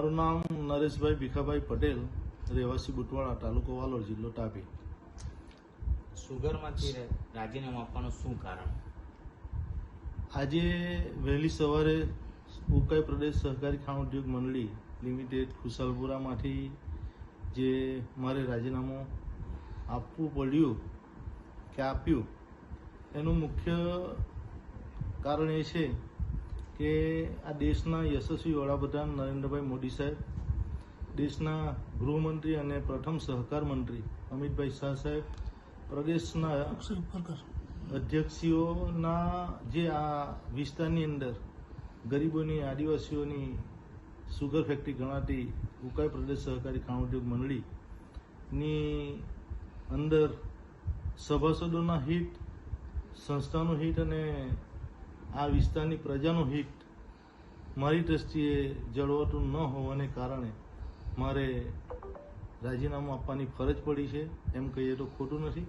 મારું નામ નરેશભાઈ ભીખાભાઈ પટેલ રહેવાસી બુટવાડા તાલુકો વાલોડ જિલ્લો તાપી. સુગરમાંથી રાજીનામું આપવાનું શું કારણ? આજે વહેલી સવારે ઉકાઈ પ્રદેશ સહકારી ખાણ ઉદ્યોગ મંડળી લિમિટેડ ખુશાલપુરામાંથી જે મારે રાજીનામું આપવું પડ્યું કે આપ્યું એનું મુખ્ય કારણ એ છે કે આ દેશના યશસ્વી વડાપ્રધાન નરેન્દ્રભાઈ મોદી સાહેબ, દેશના ગૃહમંત્રી અને પ્રથમ સહકાર મંત્રી અમિતભાઈ શાહ સાહેબ, પ્રદેશના અધ્યક્ષીઓના જે આ વિસ્તારની અંદર ગરીબોની, આદિવાસીઓની સુગર ફેક્ટરી ગણાતી ઉકાઈ પ્રદેશ સહકારી ખાણ ઉદ્યોગ મંડળીની અંદર સભાસદોના હિત, સંસ્થાનું હિત અને આ વિસ્તારની પ્રજાનું હિત મારી દ્રષ્ટિએ જળવાતું ન હોવાને કારણે મારે રાજીનામું આપવાની ફરજ પડી છે. એમ કહીએ તો ખોટું નથી.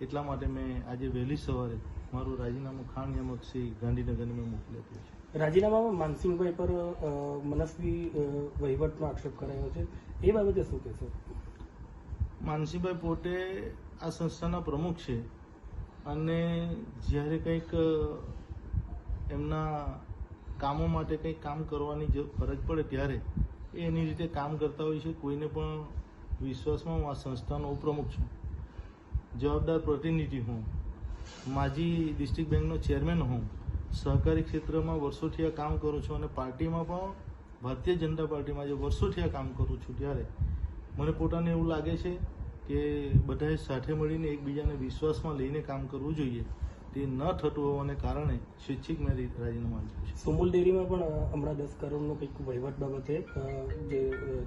એટલા માટે મેં આજે વહેલી સવારે મારું રાજીનામું ખાણ નિયામક શ્રી ગાંધીનગરને મેં મોકલી આપ્યું છે. રાજીનામામાં માનસિંહભાઈ પર મનસ્વી વહીવટનો આક્ષેપ કરાયો છે. એ બાબતે શું કહેશો? માનસીભાઈ પોતે આ સંસ્થાના પ્રમુખ છે અને જ્યારે કંઈક એમના કામો માટે કંઈક કામ કરવાની ફરજ પડે ત્યારે, એ એની રીતે કામ કરતા હોય છે, કોઈને પણ વિશ્વાસમાં હું આ સંસ્થાનો ઉપપ્રમુખ છું. જવાબદાર પ્રતિનિધિ હું. માજી ડિસ્ટ્રિક્ટ બેંકનો ચેરમેન હું. સહકારી ક્ષેત્રમાં વર્ષોથી આ કામ કરું છું અને પાર્ટીમાં પણ, ભારતીય જનતા પાર્ટીમાં જે વર્ષોથી આ કામ કરું છું ત્યારે, મને પોતાને એવું લાગે છે કે બધાએ સાથે મળીને એકબીજાને વિશ્વાસમાં લઈને કામ કરવું જોઈએ. તે ન થતું હોવાને કારણે સ્વૈચ્છિક મેં રાજીનામું આપ્યું છે. સુમુલ ડેરીમાં પણ હમણાં દસ કરોડનો કંઈક વહીવટ બાબતે જે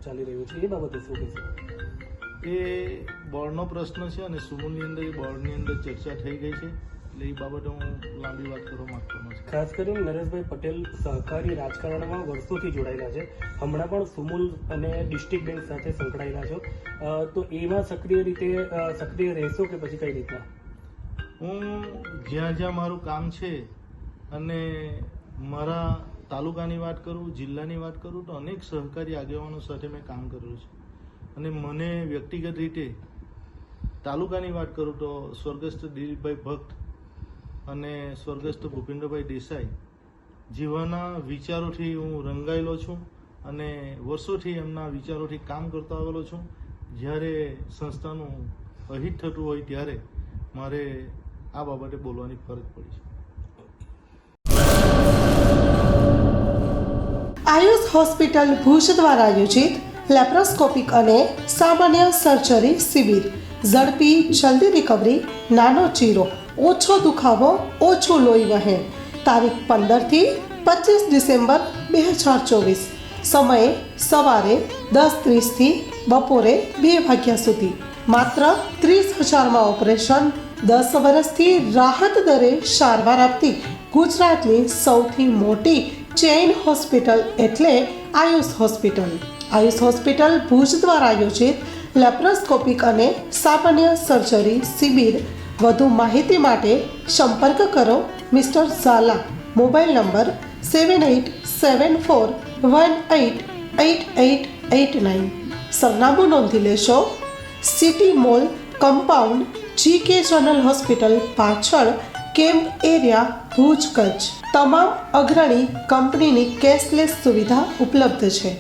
ચાલી રહ્યું છે એ બાબતે શું કહેશો? એ બોર્ડનો પ્રશ્ન છે અને સુમુલની અંદર એ બોર્ડની અંદર ચર્ચા થઈ ગઈ છે. એટલે એ બાબતે હું લાંબી વાત કરવા માંગતો નથી. ખાસ કરીને નરેશભાઈ પટેલ સહકારી રાજકારણમાં વર્ષોથી જોડાયેલા છે. હમણાં પણ સુમુલ અને ડિસ્ટ્રિક્ટ બેંક સાથે સંકળાયેલા છો. તો એમાં સક્રિય રીતે સક્રિય રહેશો કે પછી કઈ રીતના? હું જ્યાં જ્યાં મારું કામ છે અને મારા તાલુકાની વાત કરું, જિલ્લાની વાત કરું, તો અનેક સહકારી આગેવાનો સાથે મેં કામ કરેલું છે. અને મને વ્યક્તિગત રીતે તાલુકાની વાત કરું તો સ્વર્ગસ્થ દિલીપભાઈ ભક્ત અને સ્વર્ગસ્થ ભૂપેન્દ્રભાઈ દેસાઈ જેવાના વિચારોથી હું રંગાયેલો છું અને વર્ષોથી એમના વિચારોથી કામ કરતો આવેલો છું. જ્યારે સંસ્થાનું અહિત થતું હોય ત્યારે મારે આ બાબતે બોલવાની ફરજ પડી છે. આયુષ હોસ્પિટલ ભુજ દ્વારા આયોજિત લેપ્રોસ્કોપિક અને સામાન્ય સર્જરી શિબિર. ઝડપી, જલ્દી રિકવરી, નાનો ચીરો, ઓછો દુખાવો, ઓછો લોહી વહે. તારીખ પંદરથી પચીસ ડિસેમ્બર બે હજાર ચોવીસ. સમયે સવારે દસ ત્રીસથી બપોરે બે વાગ્યા સુધી. માત્ર ત્રીસ હજારમાં ઓપરેશન દસ વર્ષથી રાહત દરે સારવાર આપતી ગુજરાતની સૌથી મોટી ચેઇન હોસ્પિટલ એટલે આયુષ હોસ્પિટલ. આયુષ હોસ્પિટલ ભુજ દ્વારા આયોજિત લેપ્રોસ્કોપિક અને સામાન્ય સર્જરી શિબિર. વધુ માહિતી માટે સંપર્ક કરો mister Zala. Mobile number seven eight seven four one eight eight eight eight nine. સરનામું નોંધી લેશો. City mall compound G K general hospital પાછળ કેમ્પ એરિયા, ભુજ કચ્છ. તમામ અગ્રણી કંપનીની કેશલેસ સુવિધા ઉપલબ્ધ છે.